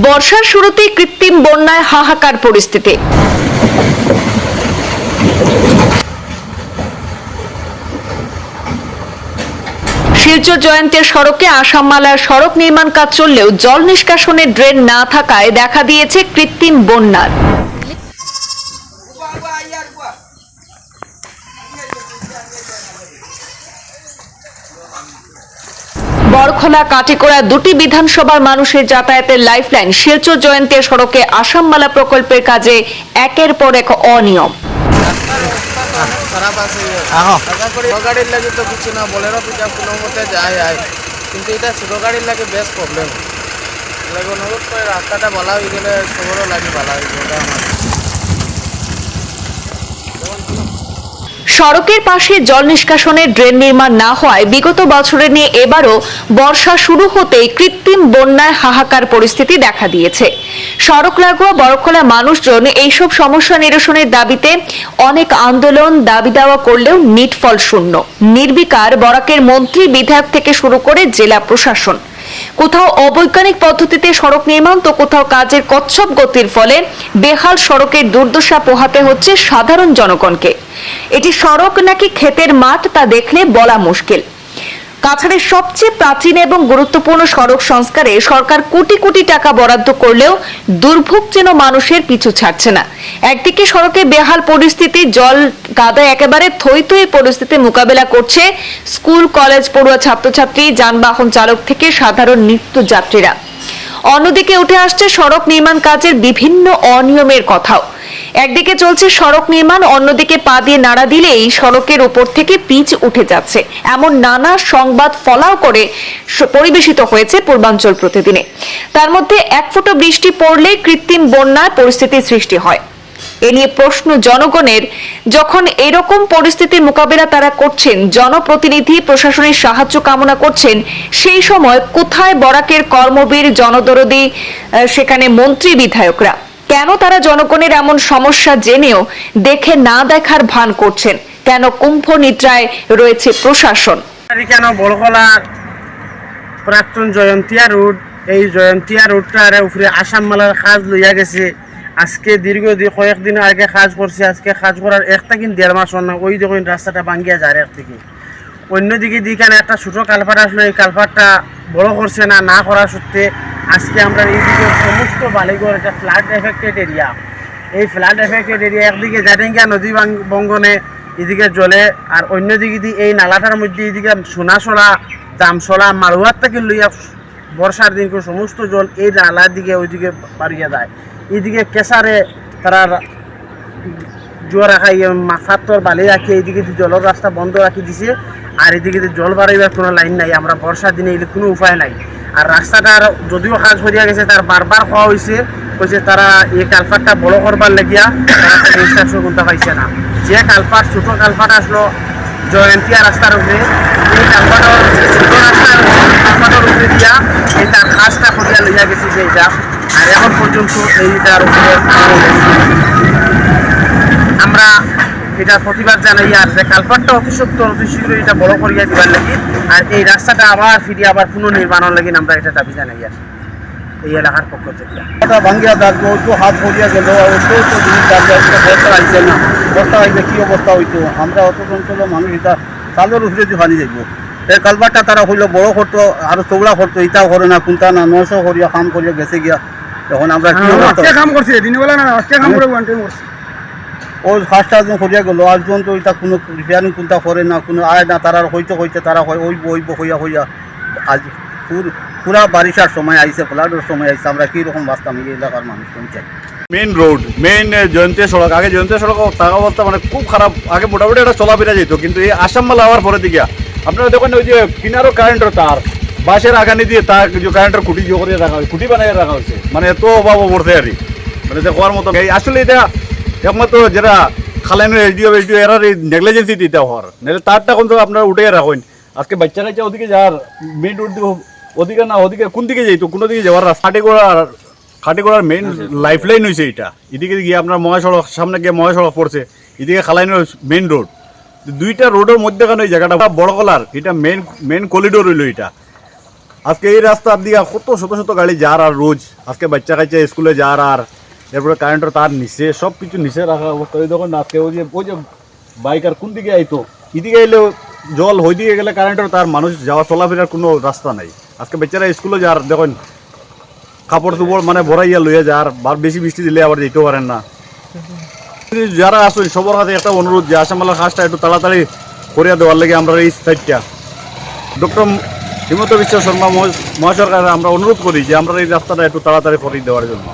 বর্ষার শুরুতেই কৃত্রিম বন্যায় হাহাকার পরিস্থিতি। শিলচর জয়ন্তের সড়কে আসাম মালার সড়ক নির্মাণ কাজ চললেও জল নিষ্কাশনের ড্রেন না থাকায় দেখা দিয়েছে কৃত্রিম বন্যার। বরখোলা কাটিকোড়া দুটি বিধানসভার মানুষের যাতায়াতের লাইফলাইন শিলচর জয়ন্তের সড়কে আসামমালা প্রকল্পের কাজে একের পর এক অনিয়ম। খারাপ আছে গাড়ির লাগে তো কিছু না কোনো মতে যায় কিন্তু এটা গাড়ির লাগে বেশ প্রবলেম করে রাস্তাটা ভালো হয়ে গেলে সবরও লাগে ভালো হয়ে গেলে। সড়কের পাশে জল নিষ্কাশনের ড্রেন নির্মাণ না হওয়ায় বিগত বছরে নিয়ে এবারও বর্ষা শুরু হতেই কৃত্রিম বন্যায় হাহাকার পরিস্থিতি দেখা দিয়েছে। সড়ক লাগোয়া, বড়খোলা মানুষজন এইসব সমস্যা নিরসনের দাবিতে অনেক আন্দোলন দাবি দেওয়া করলেও নিটফল শূন্য। নির্বিকার বরাকের মন্ত্রী বিধায়ক থেকে শুরু করে জেলা প্রশাসন। কোথাও অবৈজ্ঞানিক পদ্ধতিতে সড়ক নির্মাণ তো কোথাও কাজের কচ্ছপ গতির ফলে বেহাল সড়কের দুর্দশা পোহাতে হচ্ছে সাধারণ জনগণকে। এটি সড়ক নাকি ক্ষেতের মাঠ তা দেখলে বলা মুশকিল। কাছাড়ের সবচেয়ে প্রাচীন এবং গুরুত্বপূর্ণ সড়ক সংস্কারে সরকার কোটি কোটি টাকা বরাদ্দ করলেও দুর্ভোগ যেন মানুষের পিছু ছাড়ছে না। একদিকে সড়কে বেহাল পরিস্থিতি, জল কাদায় একেবারে থই পরিস্থিতি মোকাবেলা করছে স্কুল, কলেজ, পড়ুয়া ছাত্রছাত্রী, যানবাহন চালক থেকে সাধারণ নিত্যযাত্রীরা। অন্যদিকে উঠে আসছে সড়ক নির্মাণ কাজের বিভিন্ন অনিয়মের কথাও। একদিকে চলছে সড়ক নির্মাণ, অন্যদিকে পা দিয়ে নাড়া দিলে এই সড়কের উপর থেকে পিচ উঠে যাচ্ছে। এমন নানা সংবাদ ফলাও করে পরিবেশিত হয়েছে পূর্বাঞ্চল প্রতিদিনে। তার মধ্যে এক ফোঁটা বৃষ্টি পড়লে কৃত্রিম বন্যার পরিস্থিতির সৃষ্টি হয়। এ নিয়ে প্রশ্ন জনগণের। যখন এরকম পরিস্থিতির মোকাবেলা তারা করছেন, জনপ্রতিনিধি প্রশাসনের সাহায্য কামনা করছেন, সেই সময় কোথায় বরাকের কর্মবীর, জনদরদি সেখানে মন্ত্রী বিধায়করা? কেন তারা জনগণের এমন সমস্যা জেনেও দেখে না দেখার ভান করছেন? কেন কুম্ভ নিদ্রায় রয়েছে প্রশাসন? কেন বড়কলার প্রাক্তন জয়ন্তিয়া রোড? এই জয়ন্তিয়া রোডটার উপরে আসাম মালার কাজ লইয়া গেছে। আজকে দীর্ঘ দি- কয়েকদিন আগে কাজ করছে। আজকে কাজ করার একটা কিন্তু দেড় মাস না ওই দেখুন রাস্তাটা ভাঙ্গিয়া যায় এক থেকে অন্যদিকে দিকানে একটা ছোটো কালপাট আসলো। এই কালপাটটা বড় করছে না না করা সত্ত্বে আজকে আমরা এইদিকে সমস্ত বালিগড়, এটা ফ্লাড এফেক্টেড এরিয়া এই ফ্লাড এফেক্টেড এরিয়া একদিকে জাটেঙ্গা নদী বঙ্গনে এদিকে জলে, আর অন্যদিকে দি এই নালাটার মধ্যে এদিকে সোনাছড়া জামছড়া মারুয়ার থেকে লইয়া বর্ষার দিন করে সমস্ত জল এই নালার দিকে, ওইদিকে বাড়িয়ে যায় এইদিকে কেসারে তারা জোয়ার রাখা মাথার বালি রাখি এইদিকে দিয়ে জলের রাস্তা বন্ধ রাখি দিছে। আর এদিকে জল বাড়াইবার কোনো লাইন নাই, আমরা বর্ষার দিনে এলে কোনো উপায় নাই। আর রাস্তাটার যদিও কাজ করিয়া গেছে তার বারবার খাওয়া হয়েছে কইছে তারা এই কালপাটটা বড় করবার লাগিয়া ইনস্ট্রাকশন কোনটা পাইছে না। যে কালপাট ছোট কালপাট আসলো, জয়ন্তিয়া রাস্তার উপরে এই কালপাটর ছোট রাস্তার কালপাটর উপরে দিয়া, এই তার কাজটা করিয়া লইয়া গেছে যে এটা আর এখন পর্যন্ত এইটার উপরে আমরা এটা প্রতিবাদ জানাই আর যে কালপাটটা অতি সত্তর অতি শীঘ্র এটা বড় করিয়া দিবার লাগি আর এই রাস্তাটা আবার ফিরিয়ে আবার পুনর্নির্মাণের লাগি আমরা এটা দাবি জানাই আর এই এলাকার পক্ষ থেকে। ভাঙ্গিয়া একটু হাত ভরিয়া গেল জিনিস আইছে না। আইলে কি অবস্থা হইতো? আমরা অত অঞ্চল মানুষ এটা চালের উপরে দিয়ে পানি যাইব। এই কালবারটা তারা হইল বড় করতো আর চৌড়া করতো ইটাও করে না কোনটা না নশো করিয়া কাম করিয়া গেছে গিয়া। তখন আমরা কি কাম করছে দিনবেলা না আজকে কাম করে ওয়ান টাইম করছে। ওই ফার্স্ট আজন করিয়া গেল, আজ পর্যন্ত এটা কোনো রিপেয়ারিং কোনটা করে না, কোনো আয় না, তারা হইতে হইতে তারা হয় ওই ওইব হইয়া হইয়া আজ পুর- বারিশার সময় আইসে, ফ্লাডের সময় আইসে, আমরা কি রকম বাঁচতাম এই এলাকার মানুষ কোন চাই মেইন রোড মেইন জয়ন্তী সড়ক, আগে জয়ন্তী সড়ক থাকা অবস্থা মানে খুব খারাপ, আগে মোটামুটি একটা চলাফেরা যেত, কিন্তু এই আসাম মালা হওয়ার পরে দিকে আপনারা দেখুন ওই যে কিনারও কারেন্টের তার বাসের আগানি দিয়ে তার যে কারেন্টের খুঁটি জো করে রাখা হয়েছে, খুঁটি বানিয়ে রাখা হয়েছে মানে এত অভাব পড়ছে আর কি। মানে দেখবার মতো এই আসলে এটা একমাত্র যেটা খালাইনের এসডিও এসডিও এরা নেগলিজেন্সি দিতে হওয়ার নাহলে তারটা কিন্তু আপনারা উঠে রাখুন আজকে বাচ্চা কাচ্চা ওদিকে যাওয়ার মেইন রোড দিকে ওদিকে না, ওদিকে কোন দিকে যাইতো কোনো দিকে যাওয়ার রাস্তা। খাটে করার খাটিগড়ার মেইন লাইফ লাইন হয়েছে এটা। এদিকে গিয়ে আপনার মহাসড়ক, সামনে গিয়ে মহাসড়ক পড়ছে। এদিকে খালাইনের মেইন রোড দুইটা রোডের মধ্যেখানে ওই জায়গাটা, বড় কলার, এটা মেইন মেইন করিডোর হইল এটা। আজকে এই রাস্তার দিকে কত শত শত গাড়ি যার আর রোজ। আজকে বাচ্চা কাচ্চা স্কুলে যার আর এরপরে কারেন্টের তার নিচে সব কিছু নিচে রাখা অবস্থা। ওই দেখুন আজকে ওই যে ওই যে বাইক আর কোন দিকে আইতো? এদিকে এলে জল হই দিকে গেলে কারেন্টের তার, মানুষ যাওয়া, চলাফেরার কোনো রাস্তা নাই। আজকে বেচারা স্কুলে যার, দেখুন, কাপড় চোপড় মানে ভরাইয়া লইয়া যার বার বেশি বৃষ্টি দিলে আবার যেতেও পারেন না। যারা আসুন সবার কাছে একটা অনুরোধ যে আসামালার কাজটা একটু তাড়াতাড়ি করিয়া দেওয়ার লাগে আমরা এই সাইডটা ডক্টর হিমন্ত বিশ্ব শর্মা মহাশয়ের কাছে আমরা অনুরোধ করি যে আমরা এই রাস্তাটা একটু তাড়াতাড়ি করে দেওয়ার জন্য।